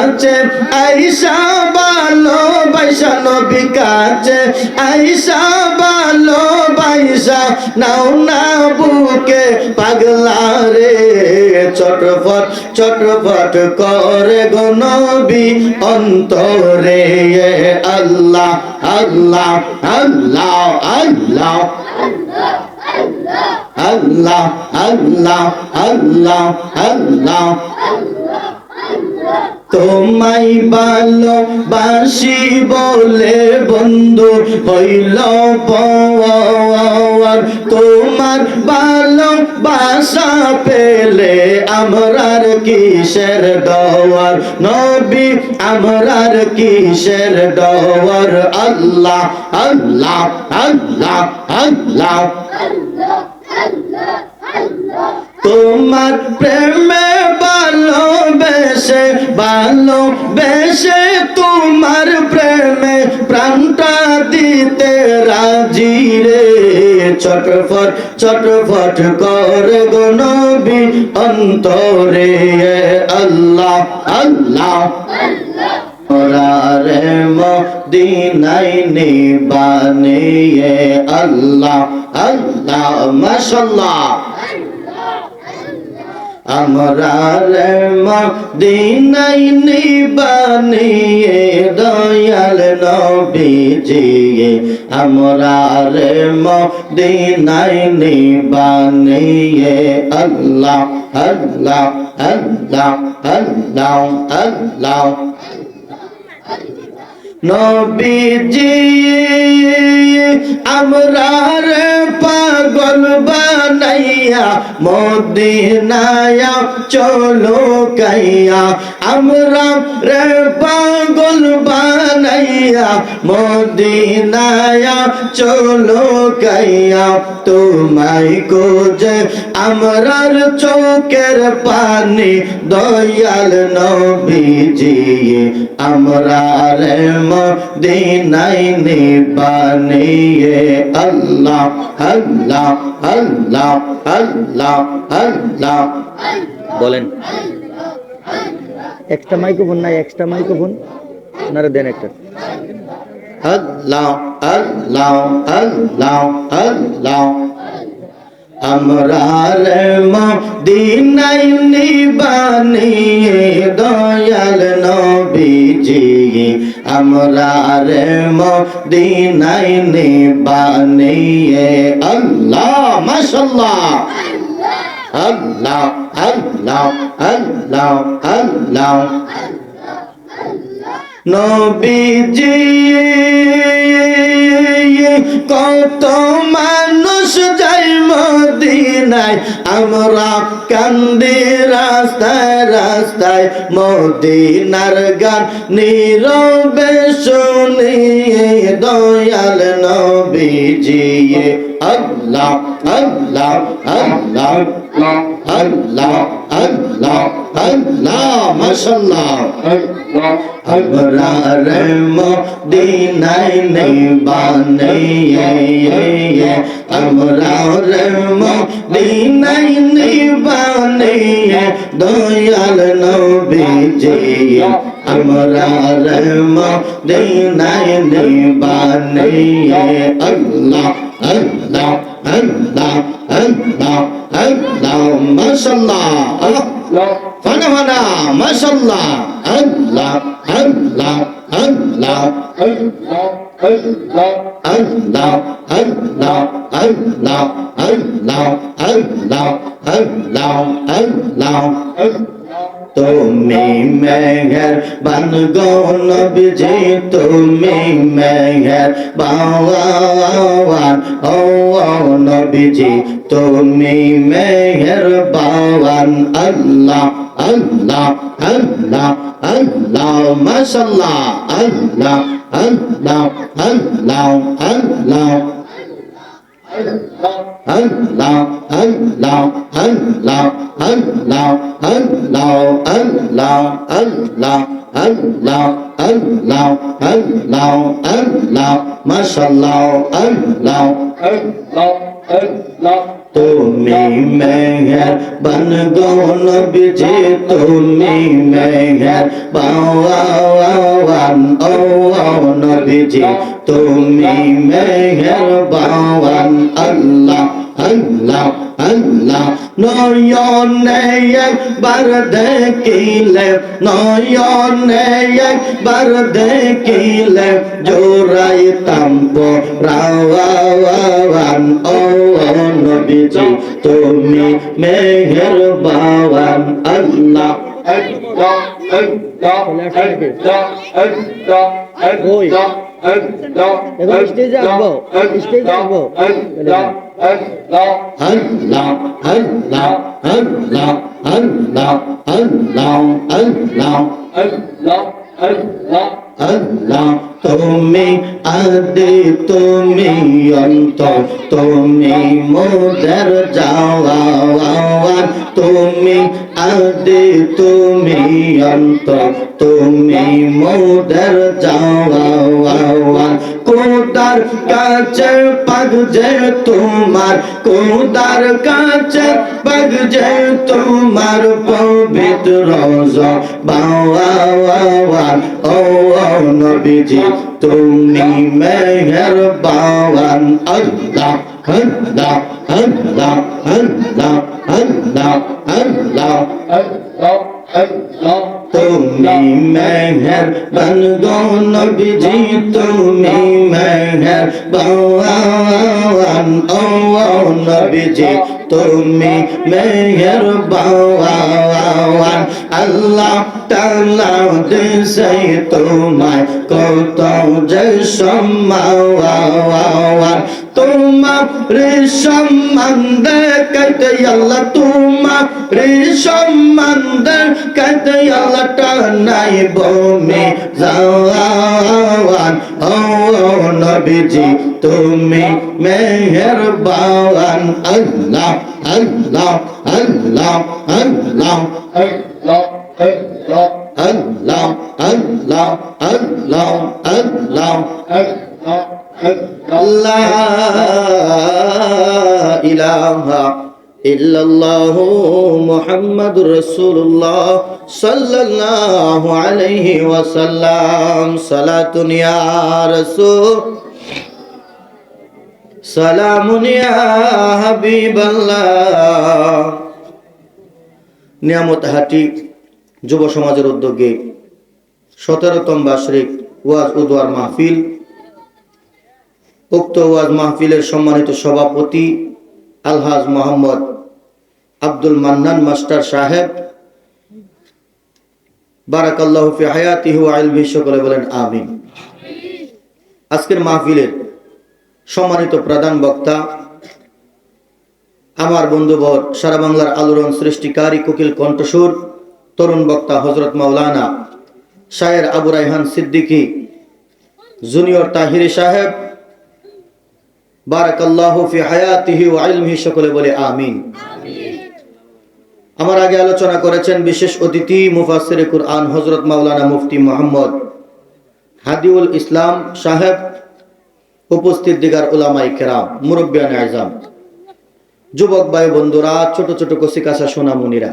কাছে আইসা ভালো বাইসা নবী কাছে আইসা ভালো বাইসা নাও না বুকে পাগলা রে, চটফট চটফট করে গো নবী অন্তরে আল্লাহ আল্লাহ আল্লাহ আল্লাহ। আল্লাহ আল্লাহ আল্লাহ আল্লাহ। তোমায় ভালোবাসি বলে বন্ধু হইল পর তোমার ভালোবাসা পেলে আমরার কিসের ডর নবী আমরার কিসের ডর আল্লাহ আল্লাহ আল্লাহ আল্লাহ। তোমার প্রেমে ভালোবেসে ভালোবেসে তোমার প্রেমে প্রাণটা দিতে রাজি রে। চটফট চটফট করে নবী অন্তরে আল্লাহ আল্লাহ। রে মদিনাই নিবানিয়ে আল্লাহ আল্লাহ, মাশাল্লাহ। আমরা রে মদিনাই নিবানিয়ে দয়াল নবীজি আমরা রে মদিনাই নিবানিয়ে আল্লাহ আল্লাহ আল্লাহ আল্লাহ আল্লাহ নবীজি আমরা রে পাগল বানাইয়া মদিনায়া চলো কাইয়া আমরা রে পাগল বানাইয়া, মদিনায়া চলো কাইয়া তোমায় কোজে আমরার চোখের পানি, দয়াল নবীজি আমরা রে মদিনাই নিবানিয়ে, আল্লাহ আল্লাহ আল্লাহ আল্লাহ আল্লাহ। বলেন। এক্সট্রা মাইক্রোফোন নাই এক্সট্রা মাইক্রোফোন। ওনারা দেন একটা। আল্লাহ আল্লাহ আল্লাহ আল্লাহ নিবানিয়ে দয়াল নবীজি। আমরা রে মদিনাই নিবানিয়ে আল্লাহ মাশাল্লাহ আল্লাহ। আল্লাহ আল্লাহ আল্লাহ। নবীজি, কত মানুষ যাই মদিনায়, আমরা কান্দি রাস্তায় রাস্তায়, মদিনার গান নীরবে শুনিয়ে দয়াল নবীজি আল্লাহ আল্লাহ আল্লাহ। আল্লাহ আল্লাহ আল্লাহ, মাশাআল্লাহ। আমরা মদিনায় নেই বানাইয়ে আমরা মদিনায় নেই বানাইয়ে দয়াল নবীজি আমরা মদিনায় নেই বানাইয়ে আল্লাহ আল্লাহ। মাশাল্লাহ ফানা ফানা মাশাল্লাহ আল্লাহ আল্লাহ। আল্লাহ আল্লাহ আল্লাহ আল্লাহ আল্লাহ আল্লাহ আল্লাহ আল্লাহ। তুমি মেঘের বান গনবজি তুমি মেঘের বাওয়ান ও নবীজি, তুমি মেঘের বাওয়ান আল্লাহ আল্লাহ আল্লাহ আল্লাহ মাশাল্লাহ আল্লাহ আল্লাহ আল্লাহ আল্লাহ। তুমি মেঘের বন গৌন বিজে তুমি মেঘের বাওয়ান ও নবীজি তুমি মেঘের বাওয়ান আল্লাহ আল্লাহ আল্লাহ নয়নে একবার দেখিলে নয়নে একবার দেখিলে জোড়াইতাম রাওয়ান ও নবীজি তুমি মেহের বাওয়ান আল্লাহ ওই। এখন স্টেজে আসব স্টেজে আসব আল্লাহ আল্লাহ তুমি আদি, তুমি অন্ত তুমি মোদের যাওয়ার তুমি আদি, তুমি অন্ত তুমি মোদের যাওয়ার কোদার কাছে পাগ যে তোমার, কোদার কাছে পাগ যে তোমার, পবিত্র বাওয়ান ও নবীজি তুমি মেহের বাওয়ান আল্লাহ আল্লাহ আল্লাহ আল্লাহ আল্লাহ আল্লাহ তুমি মেহের বনগো নবীজি, তুমি মেহের বাওয়ান ও নবীজি তুমি মেহের বাওয়ান আল্লাহ তাআলা দিছে তোমায় কত যে সম্মান। তোমার সম্বন্ধ কত আল্লাহ, তোমার সম্বন্ধ কত আল্লাহ টানাই বমে। যাওয়ান নবীজি তুমি মেহেরবান। আল্লাহ আল্লাহ আল্লাহ আল্লাহ। আল্লাহ আল্লাহ আল্লাহ আল্লাহ আল্লাহ ইলাহা ইল্লাল্লাহ মুহাম্মাদুর রাসূলুল্লাহ সাল্লাল্লাহু আলাইহি ওয়াসাল্লাম। সালাতুন ইয়া রাসূল। নিয়ামত হাটি যুব সমাজের উদ্যোগে সতেরোতম বার্ষিক ওয়াজ উদওয়ার মাহফিল। উক্ত ওয়াজ মাহফিলের সম্মানিত সভাপতি আলহাজ মোহাম্মদ আব্দুল মান্নান মাস্টার সাহেব। বারাকাল্লাহ ফি হায়াতিহি ওয়া ইলমিহি, সকলে বলেন আমিন। আজকের মাহফিলের সম্মানিত প্রধান বক্তা, আমার বন্ধুবর সারা বাংলার আলোড়ন সৃষ্টিকারী কোকিল কণ্ঠসুর, তরুণ বক্তা হজরত মাওলানা শায়ের আবু রাইহান সিদ্দিকী, জুনিয়র তাহিরি সাহেব, বারাকাল্লাহু হায়াতিহি ওয়া ইলমিহি, সকলে বলে আমিন। আমার আগে আলোচনা করেছেন বিশেষ অতিথি মুফাসসিরে কুরআন হজরত মাওলানা মুফতি মোহাম্মদ হাদিউল ইসলাম সাহেব উপস্থিত দিগার উলামাই কেরাম, মুরব্বিয়ান আজম। যুবক ভাই বন্ধুরা, ছোট ছোট কচিকাছা সোনামুনিরা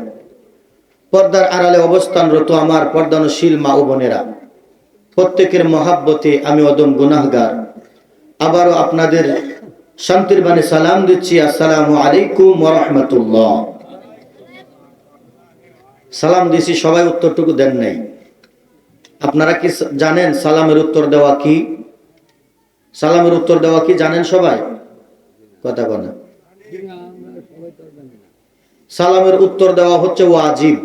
পর্দার আড়ালে অবস্থানরত আমার পর্দানশীল মা ও বোনেরা। প্রত্যেকের মহাব্বতে আমি অদম গুনাহগার। আবারও আপনাদের শান্তির বাণী সালাম দিচ্ছি। আসসালামু আলাইকুম রহমতুল্লাহ। সালাম দিছি, সবাই উত্তরটুকু দেন নাই। আপনারা কি জানেন সালামের উত্তর দেওয়া কি? সালামের উত্তর দেওয়া কি জানেন সবাই? কথা কথা সালামের উত্তর দেওয়া হচ্ছে ওয়াজিব।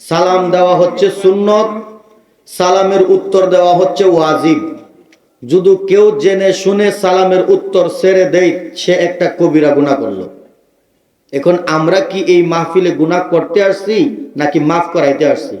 সালাম দেওয়া হচ্ছে সুন্নত। সালামের উত্তর দেওয়া হচ্ছে ওয়াজিব। যদি কেউ জেনে শুনে সালামের উত্তর সেরে দেয়, সে একটা কবিরা গুণা করল। এখন আমরা কি এই মাহফিলে গুনাহ করতে আসছি, নাকি মাফ করাইতে আসছি?